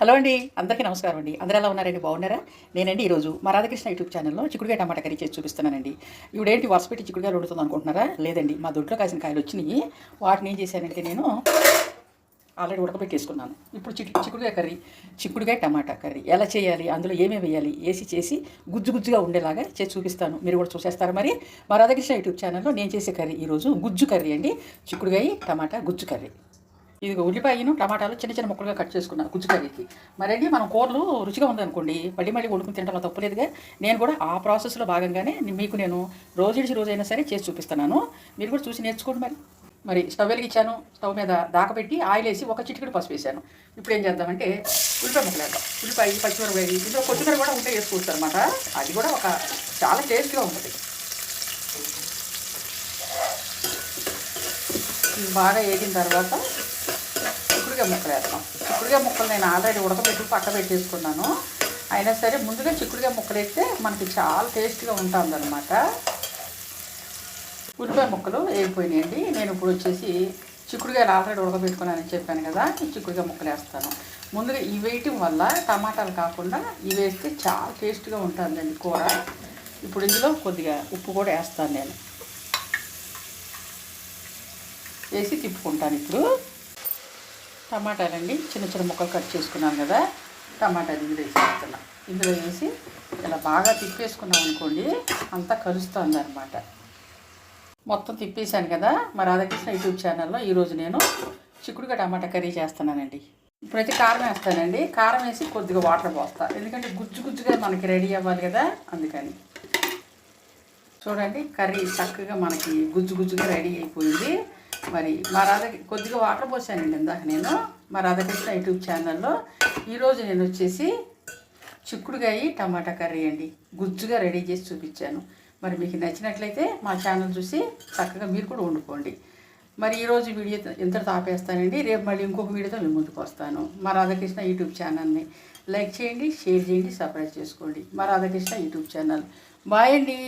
Hello అండి అందరికీ నమస్కారం అండి. అందరూ ఎలా ఉన్నారండి? బాగున్నారా? నేనండి ఈరోజు మా రాధాకృష్ణ యూట్యూబ్ ఛానల్లో చిక్కుడుగా టమాటా కర్రీ చేసి చూపిస్తున్నానండి. ఇవిడేంటి వరుస పెట్టి చిక్కుడుగా వండుతుంది అనుకుంటున్నారా? లేదండి మా దొడ్లో కాసిన కాయలు వచ్చినాయి. వాటిని ఏం చేశానంటే నేను ఆల్రెడీ ఉడకబెట్టేసుకున్నాను. ఇప్పుడు చిక్కు చిక్కుడుగా కర్రీ చిక్కుడుగా టమాటా కర్రీ. ఎలా చేయాలి? అందులో ఏమేమి వేయాలి? వేసి చేసి గుజ్జు గుజ్జుగా ఉండేలాగా చేసి చూపిస్తాను. మీరు కూడా చూసేస్తారా మరి? మా రాధాకృష్ణ యూట్యూబ్ ఛానల్లో నేను చేసే కర్రీ ఈరోజు గుజ్జు కర్రీ అండి. చిక్కుడుగాయ టమాటా గుజ్జు కర్రీ. ఇది ఉల్లిపాయను టమాటాలు చిన్న చిన్న ముక్కలుగా కట్ చేసుకున్నాను గుజ్జు కర్రీకి మరండి మనం కూరలు రుచిగా ఉందనుకోండి మళ్ళీ మళ్ళీ వండుకుని తింటాం తప్పలేదుగా నేను కూడా ఆ ప్రాసెస్లో భాగంగానే మీకు నేను రోజు రోజైనా సరే చేసి చూపిస్తున్నాను. మీరు కూడా చూసి నేర్చుకోండి మరి. మరి స్టవ్ వెలిగించాను స్టవ్ మీద దాకపెట్టి ఆయిల్ వేసి ఒక చిటికెడు పసుపు వేసాను. ఇప్పుడు ఏం చేద్దామంటే ఉల్లిపాయ ముక్కలేద్దాం ఉల్లిపాయ పచ్చిమిరపాయ ఇందులో కొత్తిమీర కూడా ఉంటే వేసుకోవచ్చు అనమాట అది కూడా ఒక చాలా టేస్ట్గా ఉంటుంది. బాగా వేగిన తర్వాత చిక్కుడుగా ముక్కలు వేస్తాం చిక్కుడుగా ముక్కలు నేను ఆల్రెడీ ఉడకబెట్టి పక్క పెట్టేసుకున్నాను అయినా సరే ముందుగా చిక్కుడుగా ముక్కలు వేస్తే మనకి చాలా టేస్ట్గా ఉంటుంది అనమాట ఉల్లిపాయ ముక్కలు వేగిపోయినాయండి. నేను ఇప్పుడు వచ్చేసి చిక్కుడుగాయలు ఆల్రెడీ ఉడకబెట్టుకున్నానని చెప్పాను కదా ఈ చిక్కుడుగా ముక్కలు వేస్తాను. ముందుగా ఇవి వేయటం వల్ల టమాటాలు కాకుండా ఇవి వేస్తే చాలా టేస్ట్గా ఉంటుందండి కూర. ఇప్పుడు ఇందులో కొద్దిగా ఉప్పు కూడా వేస్తాను నేను. వేసి తిప్పుకుంటాను ఇప్పుడు. టమాటాలండి. చిన్న చిన్న ముక్కలు కట్ చేసుకున్నాను కదా. టమాటాలు ఇందులో వేసేస్తున్నా. ఇందులో వేసి ఇలా బాగా తిప్పేసుకున్నాం అనుకోండి అంతా కలుస్తుంది అనమాట మొత్తం తిప్పేశాను కదా. మా రాధాకృష్ణ యూట్యూబ్ ఛానల్లో ఈరోజు నేను చిక్కుడుగా టమాటా కర్రీ చేస్తున్నానండి. ఇప్పుడైతే కారం వేస్తానండి. కారం వేసి కొద్దిగా వాటర్ పోస్తాను ఎందుకంటే గుజ్జు గుజ్జుగా మనకి రెడీ అవ్వాలి కదా. అందుకని. చూడండి కర్రీ చక్కగా మనకి గుజ్జు గుజ్జుగా రెడీ అయిపోయింది. మరి మా రాధ కొద్దిగా వాటర్ పోసానండి ఇందాక నేను. మా రాధాకృష్ణ యూట్యూబ్ ఛానల్లో. ఈరోజు నేను వచ్చేసి చిక్కుడుగాయ టమాటా కర్రీ అండి. గుజ్జుగా రెడీ చేసి చూపించాను. మరి మీకు నచ్చినట్లయితే మా ఛానల్ చూసి చక్కగా మీరు కూడా వండుకోండి. మరి ఈరోజు వీడియో ఇంతటితో ఆపేస్తానండి రేపు మళ్ళీ ఇంకొక వీడియోతో మేము ముందుకు వస్తాను. మా రాధాకృష్ణ యూట్యూబ్ ఛానల్ని లైక్ చేయండి షేర్ చేయండి సబ్స్క్రైబ్ చేసుకోండి. మా రాధాకృష్ణ యూట్యూబ్ ఛానల్. బాయ్ అండి.